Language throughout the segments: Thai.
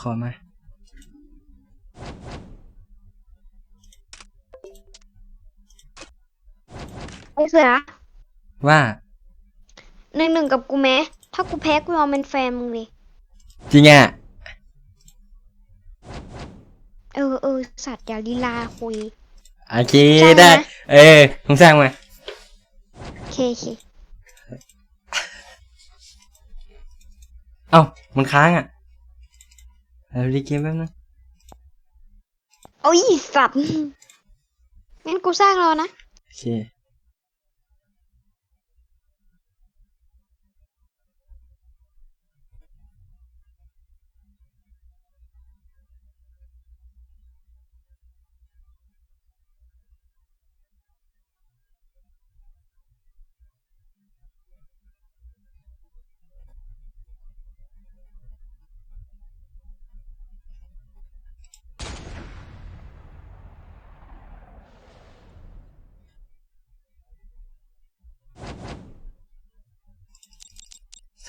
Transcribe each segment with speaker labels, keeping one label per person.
Speaker 1: ขอมา
Speaker 2: ไอ้เสือ
Speaker 1: ว่า
Speaker 2: หนึ่งหนึ่งกับกูไหมถ้ากูแพ้กูยอมเป็นแฟนมึงเลย
Speaker 1: จริงอะ
Speaker 2: เออเออสัตว์อย่าลีลาคุย
Speaker 1: โอเค
Speaker 2: สร้าง
Speaker 1: ได้
Speaker 2: นะ
Speaker 1: เออมึงสร้างมา
Speaker 2: โอเคโอเค
Speaker 1: เอ้ามันค้างอะ เราดีเกมแป๊บนึง
Speaker 2: โอ้ยสัตว์งั้นกูสร้างรอนะ
Speaker 1: โอเค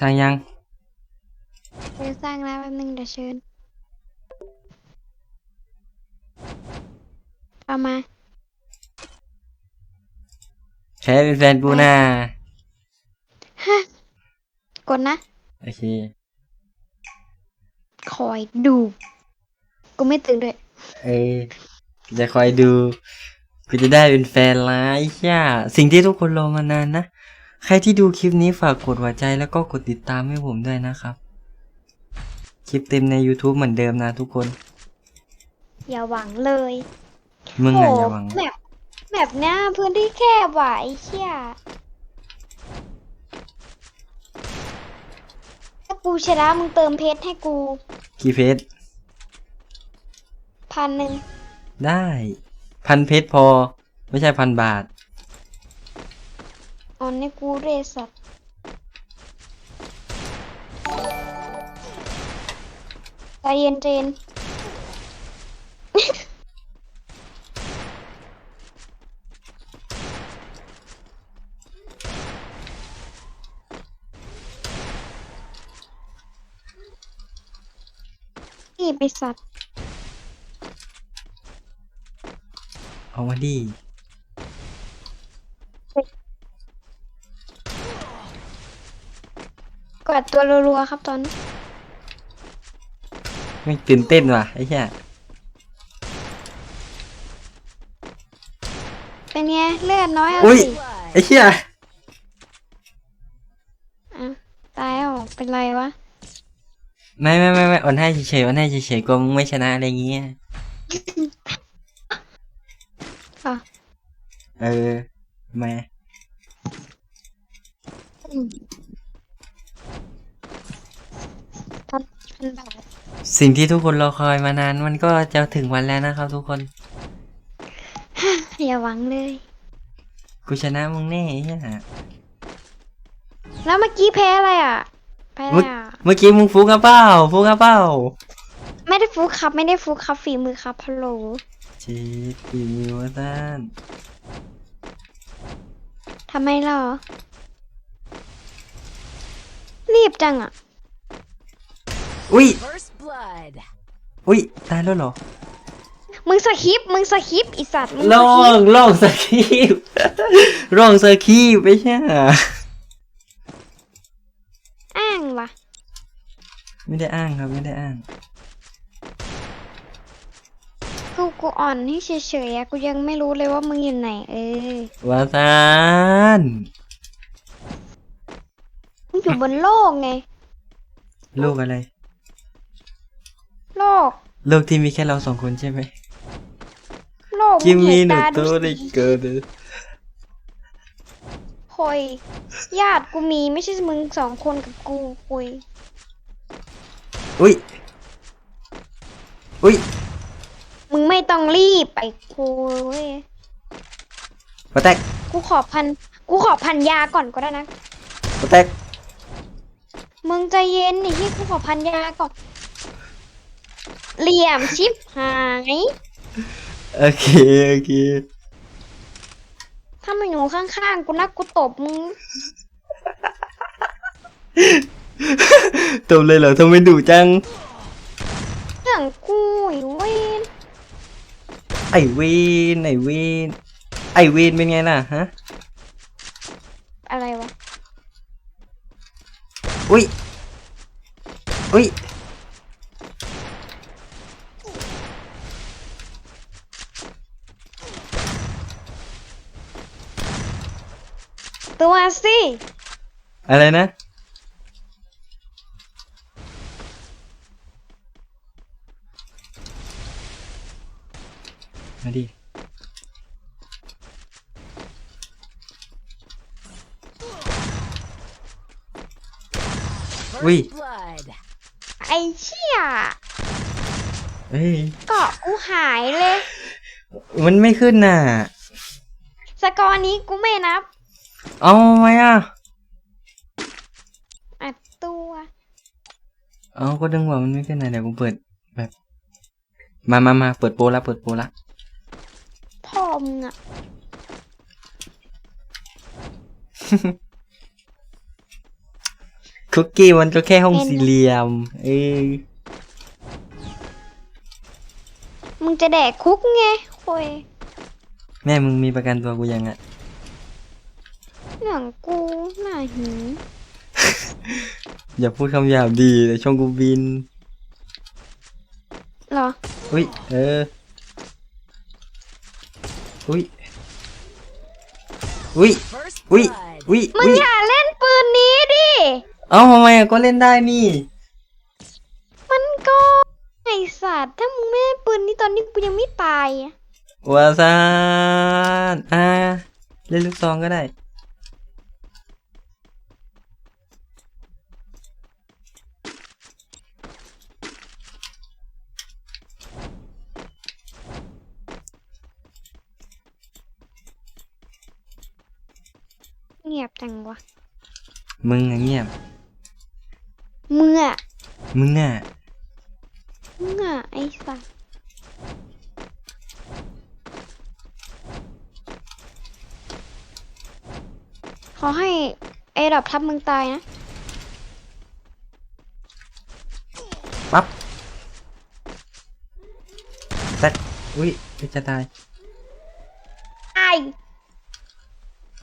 Speaker 1: สร้างยัง
Speaker 2: เดี๋ยวสร้างแล้วแป๊บนึงเดี๋ยวเชิญเอามา
Speaker 1: แค่เป็นแฟนกูนะ
Speaker 2: กดนะ
Speaker 1: โอเค
Speaker 2: คอยดู กูไม่ตื่นด้วย
Speaker 1: เออจะคอยดู กูจะได้เป็นแฟนละไอ้ย่าสิ่งที่ทุกคนรอมานานนะ ใครที่ดูคลิปนี้ฝากกดหัวใจแล้วก็กดติดตามให้ผมด้วยนะครับ คลิปเต็มใน YouTube เหมือนเดิมนะทุกคน
Speaker 2: อย่าหวังเลย
Speaker 1: มึง
Speaker 2: โอ้
Speaker 1: น่ะอย่าหวัง
Speaker 2: แบบแบบเนี้ยพื้นที่แคบว่ะไอ้เชี่ยถ้ากูชนะมึงเติมเพชรให้กู
Speaker 1: กี่เพชร
Speaker 2: พันหนึ่ง
Speaker 1: ได้ พันเพชรพอ ไม่ใช่พันบาท
Speaker 2: ออนให้กูเรยสัตใจเย็นใจเย็นนี่ไปสัตว์
Speaker 1: เอามาดิ
Speaker 2: กอดตัวรัวๆครับตอนนี้
Speaker 1: ไม่ตื่นเต้นว่ะไอ้เหี้ย
Speaker 2: เป็นไงเลือดน้อยเอา
Speaker 1: อุ้ย
Speaker 2: สิ
Speaker 1: ไอ้เหี้ย
Speaker 2: อะตายออกเป็นไรวะ
Speaker 1: ไม่ไม่ไม่ไม่อ่อนให้เฉยๆอ่อนให้เฉยๆกลัวมึงไม่ชนะอะไรเงี้ย
Speaker 2: อะ
Speaker 1: เออมา
Speaker 2: อืม
Speaker 1: สิ่งที่ทุกคนรอคอยมานานมันก็จะถึงวันแล้วนะครับทุกคน
Speaker 2: อย่าหวังเลย
Speaker 1: กูชนะมึงแน่ไอ้เหี้ย
Speaker 2: แล้วเมื่อกี้แพ้อะไรอะแพ้อะไร
Speaker 1: เมื่อ
Speaker 2: อะ
Speaker 1: เมื่อกี้มึงฟุกกระเป้าฟุกกระเป้า
Speaker 2: ไม่ได้ฟุกครับ ไม่ได้ฟุกครับฝีมือครับพะโหล
Speaker 1: ชีดปีมิวตัน
Speaker 2: ทำไมเหรอ รีบจังอะ
Speaker 1: อุ้ย
Speaker 3: First blood.
Speaker 1: อุ้ย ตายแล้วเหรอ
Speaker 2: มึงสคริปต์มึงสคริปต์อีสัตว์มึง
Speaker 1: ล
Speaker 2: ส
Speaker 1: อ
Speaker 2: คริป
Speaker 1: ง
Speaker 2: ต์
Speaker 1: ลองสกีบลองสกีบไปใช่เหรอ
Speaker 2: อ้างวะ
Speaker 1: ไม่ได้อ้างครับไม่ได้อ้าง
Speaker 2: กูกูอ่อนให้เฉยๆอะกูยังไม่รู้เลยว่ามึงอยู่ไหน เออ
Speaker 1: วาซาน
Speaker 2: มึงอยู่บนโลกไง
Speaker 1: โลกอะไร
Speaker 2: โลก
Speaker 1: โลกที่มีแค่เราสองคนใช่ไหม
Speaker 2: โลก
Speaker 1: กิม
Speaker 2: ง
Speaker 1: มี่
Speaker 2: เห็
Speaker 1: หนู
Speaker 2: ตา
Speaker 1: โต
Speaker 2: ดู
Speaker 1: ได้
Speaker 2: สิ
Speaker 1: เกิด
Speaker 2: คอยญาติกูมีไม่ใช่มึงสองคนกับกูคุย
Speaker 1: อุ้ยอุ้ย
Speaker 2: มึงไม่ต้องรีบไปคุย
Speaker 1: ปะแตก
Speaker 2: กูขอพันกูขอพันยาก่อนก็ได้นะ
Speaker 1: ปะแตก
Speaker 2: มึงใจเย็นนี่ที่กูขอพันยาก่อน เหลี่ยมชิบหาย
Speaker 1: โอเค โอเค
Speaker 2: ถ้ามันอยู่ข้างๆ กูนักกูตบมึง
Speaker 1: ตบเลยเหรอทำไมดุจัง
Speaker 2: งกูไอ้เวน
Speaker 1: ไอวีนไอวีนไอวีนเป็นไงล่ะฮะ
Speaker 2: อะไรวะ
Speaker 1: อุ้ย อุ้ย
Speaker 2: ตัว สิ
Speaker 1: อะไรนะ มาดิ อุ้ย
Speaker 3: Blood.
Speaker 2: ไอ้เชี่ย
Speaker 1: เฮ้ย
Speaker 2: เกาะกูหายเลย
Speaker 1: มันไม่ขึ้นน่ะ
Speaker 2: สกอร์นี้กูไม่นับ
Speaker 1: เอาไหมอะ
Speaker 2: อัดตัว
Speaker 1: เอาก็ดึงว่ามันไม่ขึ้นน่ะเดี๋ยวกูเปิดแบบ มามามาเปิดโปรละเปิดโปรละ
Speaker 2: พ่อมึงอะ
Speaker 1: คุกกี้มันก็แค่ห้องสี่เหลี่ยม เอ้ย
Speaker 2: มึงจะแดกคุกไงคุย
Speaker 1: แม่มึงมีประกันตัวกูยังอะ
Speaker 2: หนังกูหน้าหิว
Speaker 1: อย่าพูดคำหยาบดีแต่ช่องกูบิน
Speaker 2: เหรอ
Speaker 1: อุ้ย เออ อุ้ย อุ้ย
Speaker 3: First
Speaker 1: อุ้ย
Speaker 3: blood.
Speaker 1: อุ้ย
Speaker 2: มึง
Speaker 1: อุ้ย
Speaker 2: อย่าเล่นปืนนี้ดิ
Speaker 1: เอ้าทำไมอะก็เล่นได้นี่
Speaker 2: มันก็ไอสัตว์ถ้ามึงไม่เล่นปืนนี้ตอนนี้กูยังไม่ตายอะ
Speaker 1: วาซานอ่า เล่นลูกซองก็ได้
Speaker 2: ยบจังวะ
Speaker 1: มึงอะเงียบ
Speaker 2: มึงอะ
Speaker 1: มึงอะ
Speaker 2: มึงอะไอสัตว์ขอให้ไอดับทับมึงตายนะ
Speaker 1: ปั๊บแซกอุ้ยจะตาย
Speaker 2: ไอ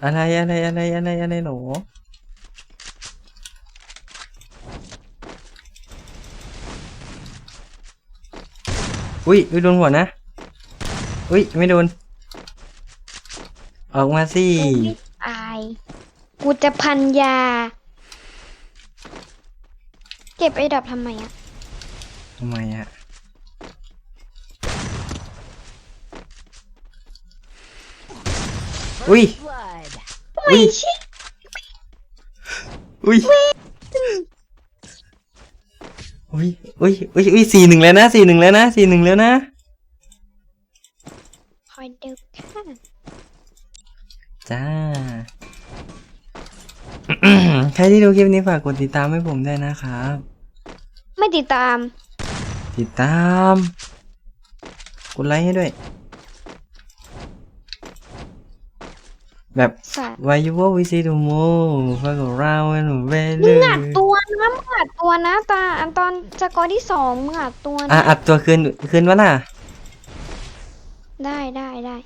Speaker 1: อะไรอะไรอะไรอะไรอะไรหนูอุ้ยอุ้ยโดนหัวนะ อุ้ยไม่โดน ออกมาสิ
Speaker 2: ไอกูจะพันยา เก็บไอดับทำไมอะ
Speaker 1: ทำไมอะ อุ้ย
Speaker 3: Blood.
Speaker 1: อุ้ย
Speaker 2: ชิ
Speaker 1: อุ้ย อุ้ย อุ้ย อุ้ย อุ้ยสี่หนึ่งแล้วนะสี่หนึ่งแล้วนะสี่หนึ่งแล้วนะ
Speaker 2: คอยดูค่ะ
Speaker 1: จ้า ใครที่ดูคลิปนี้ฝากกดติดตามให้ผมด้วยนะครับ
Speaker 2: ไม่ติดตาม
Speaker 1: ติดตาม กดไลค์ให้ด้วย แบบ
Speaker 2: สัตว์
Speaker 1: วายุว่าวิซีดูโมฝากกดเราให้หนูเวเล
Speaker 2: มึง
Speaker 1: ย
Speaker 2: อัดตัวนะมึงอัดตัวนะตาอันตอนสกอร์ที่สองมึงอัดตัว
Speaker 1: อะ
Speaker 2: นะ
Speaker 1: อัดตัวคืนคืนวะน่ะ
Speaker 2: ได้ได้ได้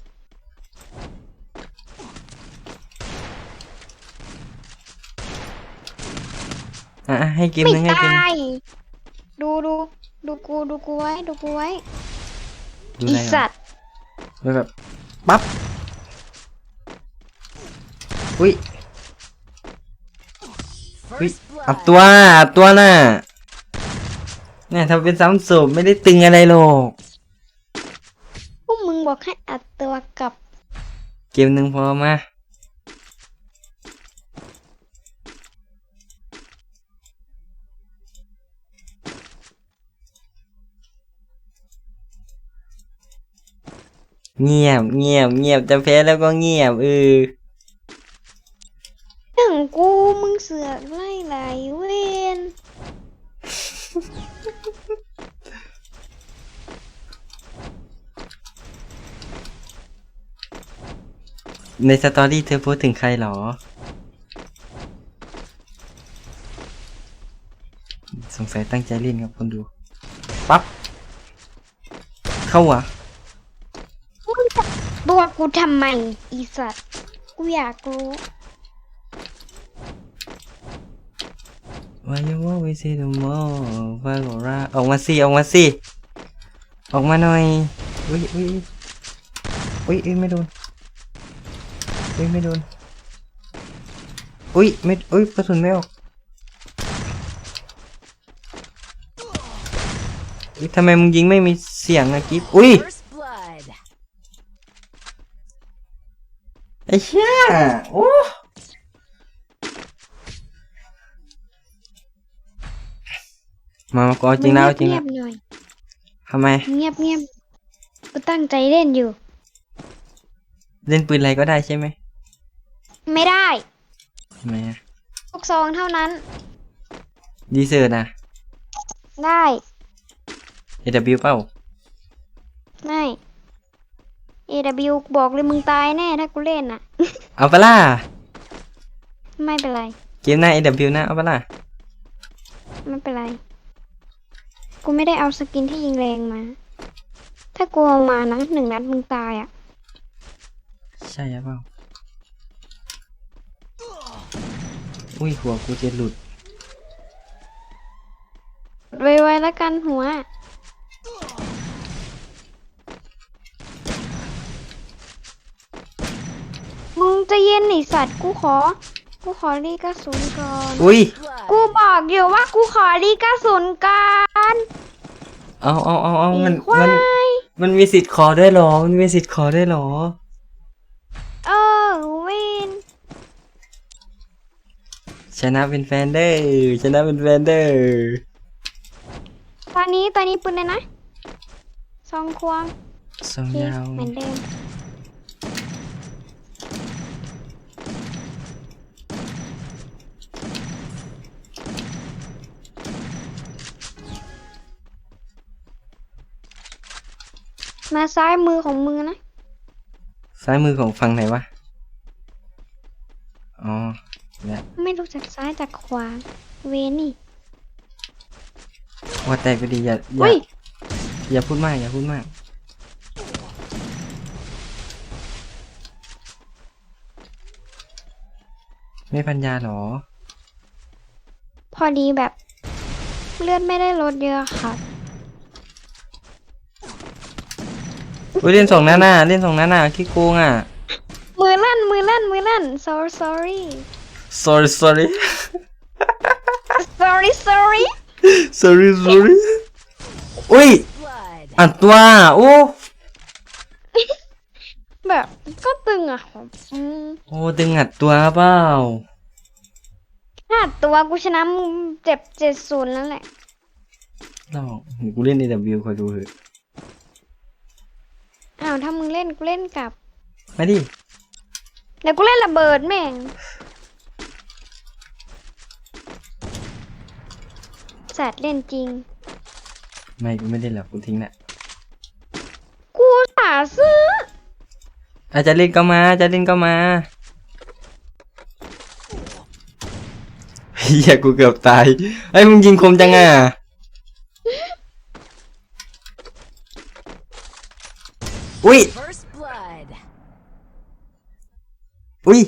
Speaker 1: อะอะให้เกม
Speaker 2: ไม่
Speaker 1: นึงให้เกม
Speaker 2: ตายดูดูดูกูดูกูไว้ดูกูไว้
Speaker 1: ดู
Speaker 2: อี
Speaker 1: อะไร
Speaker 2: สั
Speaker 1: อะ
Speaker 2: ตว์
Speaker 1: แบบแบบปั๊บ อุ้ยอุ้ย
Speaker 3: First blood.
Speaker 1: อับตัวอับตัวน่ะเนี่ยทำเป็นซ้ำศพไม่ได้ตึงอะไรหรอก
Speaker 2: พวกมึงบอกให้อัดตัวกับ
Speaker 1: เกมหนึ่งพอมาเงียบเงียบเงียบจะแพ้แล้วก็เงียบเออ
Speaker 2: หนังกูมึง เสือกไล่ไหลเวน
Speaker 1: ในสตอรี่เธอพูดถึงใครหรอ สงสัยตั้งใจเล่นครับคนดู ปั๊บ เข้าหัว
Speaker 2: มึงจะตัวกูทำไม อีสัตว์ กูอยากรู้
Speaker 1: วายุวาวิซิโดโมฟาโกราออกมาสิออกมาสิออกมาหน่อยอุ้ยอุ้ยอุ้ยอุ้ยไม่โดนอุ้ยไม่โดนอุ้ยไม่อุ้ยกระสุนไม่ออกอุ้ยทำไมมึงยิงไม่มีเสียงอะกิฟอุ้ยไอ้เชี่ยโอ้ มามากูเอาจริงแล้วเอาจริง
Speaker 2: เงี
Speaker 1: แล้
Speaker 2: ยวบๆหน่อย
Speaker 1: ทำไม
Speaker 2: เงียบเงียบๆกูตั้งใจเล่นอยู่
Speaker 1: เล่นปืนอะไรก็ได้ใช่ไหม
Speaker 2: ไม่ได้
Speaker 1: ทำไมอะ
Speaker 2: ลูกซองเท่านั้น
Speaker 1: ดีเซอร์นะ
Speaker 2: ได้
Speaker 1: AW เปล่า
Speaker 2: ไม่ AW บอกเลยมึงตายแน่ถ้ากูเล่นน่ะ
Speaker 1: เอาปะล่ะ
Speaker 2: ไม่เป็นไร
Speaker 1: เกมหน้า AW นะเอาปะล่ะ
Speaker 2: ไม่เป็นไร กูไม่ได้เอาสกินที่ยิงแรงมา ถ้ากูเอามานะหนึ่งนัดมึงตายอะ
Speaker 1: ใช่หรือเปล่า อุ้ยหัวกูจะหลุด
Speaker 2: ไวๆแล้วกันหัว มึงจะเย็นไอสัตว์กูขอ กูขอรีกระสุนก่อน
Speaker 1: อุ้ย
Speaker 2: กูบอกอยู่ว่ากูขอรีกระสุนก่อน
Speaker 1: เอาเอาเอาเอามัน
Speaker 2: ควา
Speaker 1: มัน
Speaker 2: ย
Speaker 1: มันมีสิทธิ์ขอได้วยเหรอ มันมีสิทธิ์ขอได้วยเหรอ
Speaker 2: เออวิน
Speaker 1: ชนะเป็นแฟนเด้อชนะเป็นแฟนเด้อ
Speaker 2: ตอนนี้ตอนนี้ปืนเลยนะซองควง
Speaker 1: สอง
Speaker 2: โอเค
Speaker 1: ยาว
Speaker 2: เหมือนเดิม มาซ้ายมือของมือนะ
Speaker 1: ซ้ายมือของฝั่งไหนวะ อ๋อเนี่ย
Speaker 2: ไม่รู้จักซ้ายจากขวา เวนี่
Speaker 1: ว่าแต่ก็ดีอย่าอย่า
Speaker 2: อุ้ย
Speaker 1: อย่าพูดมากอย่าพูดมากไม่พันยาเหรอ
Speaker 2: พอดีแบบ เลือดไม่ได้ลดเยอะค่ะ
Speaker 1: อุ้ยเล่นสองหน้าหน้าเล่นสองหน้าหน้าขี้โกงอะ
Speaker 2: มือลั่นมือลั่นมือลั่น sorry sorry
Speaker 1: sorry sorry
Speaker 2: sorry sorry
Speaker 1: sorry sorry อุ้ย
Speaker 3: Blood.
Speaker 1: อัดตัวโอ้
Speaker 2: แบบก็ตึงอะผมอืม
Speaker 1: โอ้ดึงอัดตัวเปล่า
Speaker 2: ห้าตัวกูชนะมึงเจ็บเจ็ดศูนย์แล้วแหละ
Speaker 1: ลองกูเล่น AW คอยดูเถอะ
Speaker 2: อ้าวถ้ามึงเล่นกูเล่นกลับ
Speaker 1: มาดิ
Speaker 2: เดี๋ยวกูเล่นระเบิดแม่ง สัตว์เล่นจริง
Speaker 1: ไม่กูไม่เล่นหรอกกูทิ้งแหละ
Speaker 2: กูสาซื้อ
Speaker 1: อาจจะเล่นก็มา อาจจะเล่นก็มาเฮียกูเกือบตายไอ้ยมึงยิงคมจังอะ อุ้ย
Speaker 3: First blood.
Speaker 1: อุ้ย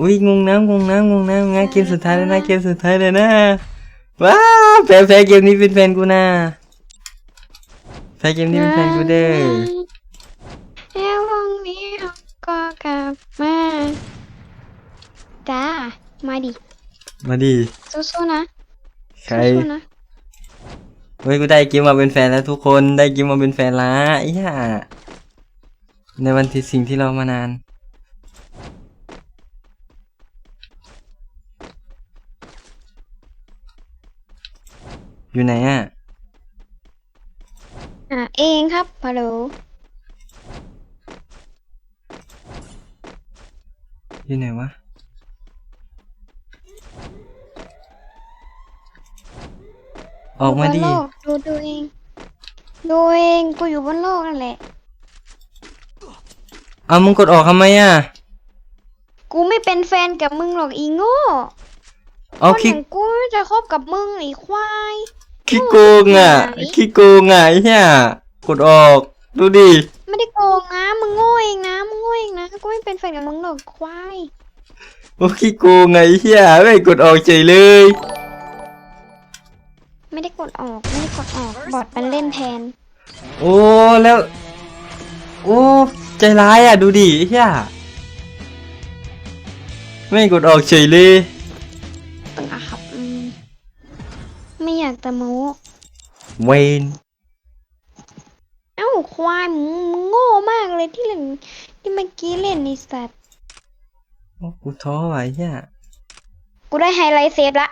Speaker 1: อุ้ยงงน้ำงงน้ำงงน้ำงานเกมสุดท้ายแล้วนะเกมสุดท้ายเลยนะว้าวแพ้แพ้เกมนี้เป็นแฟนกูนะแพ้เกมนี้เป็นแฟนกูเด้อ
Speaker 2: แล้วพรุ่งนี้เขาก็กลับมาจ้ามาดิ
Speaker 1: มาดิ
Speaker 2: สู้ๆนะ
Speaker 1: ใคร
Speaker 2: สู้ๆนะ
Speaker 1: เฮ้ยกูได้กิมมาเป็นแฟนแล้วทุกคนได้กิมมาเป็นแฟนละไอ้ห่าในวันที่สิ่งที่เรามานาน อยู่ไหนอะ
Speaker 2: อะเองครับฮัลโหล
Speaker 1: อยู่ไหนวะ ออกมาดิ
Speaker 2: ยู่บนโลกดูดูเอง ดูเองกูอยู่บนโลกนั่นแหละ
Speaker 1: เอามึงกดออกทำไมอะ
Speaker 2: กูไม่เป็นแฟนกับมึงหรอกอีโง่
Speaker 1: เอา
Speaker 2: คน
Speaker 1: คลิ
Speaker 2: อกย่างกูไม่จะคบกับมึงไอ้ควาย
Speaker 1: ขี้โกงอะขี้โกงอะไอ้เหี้ยกดออก ดูดิ
Speaker 2: ไม่ได้โกงนะมึงโง่เองนะมึงโง่เองนะกูไม่เป็นแฟนกับมึงหรอกควาย
Speaker 1: โอ้ขี้โกงไงไอ้เหี้ยไม่กดออกเฉยเลย
Speaker 2: ไม่ได้กดออก ไม่ได้กดออก บอทมันเล่นแทน
Speaker 1: โอ้แล้ว โอ้ใจร้ายอะ ดูดิไอ้เหี้ยไม่กดออกเฉยเลย
Speaker 2: ตึงอะครับอืมไม่อยากจะโม้
Speaker 1: เวน
Speaker 2: เอ้าควายมึงมึงโง่มากเลยที่เล่นที่เมื่อกี้เล่นในสัตว์
Speaker 1: โอ้กูท้อว่ะไอ้เหี้ย
Speaker 2: กูได้ไฮไลท์เซฟละ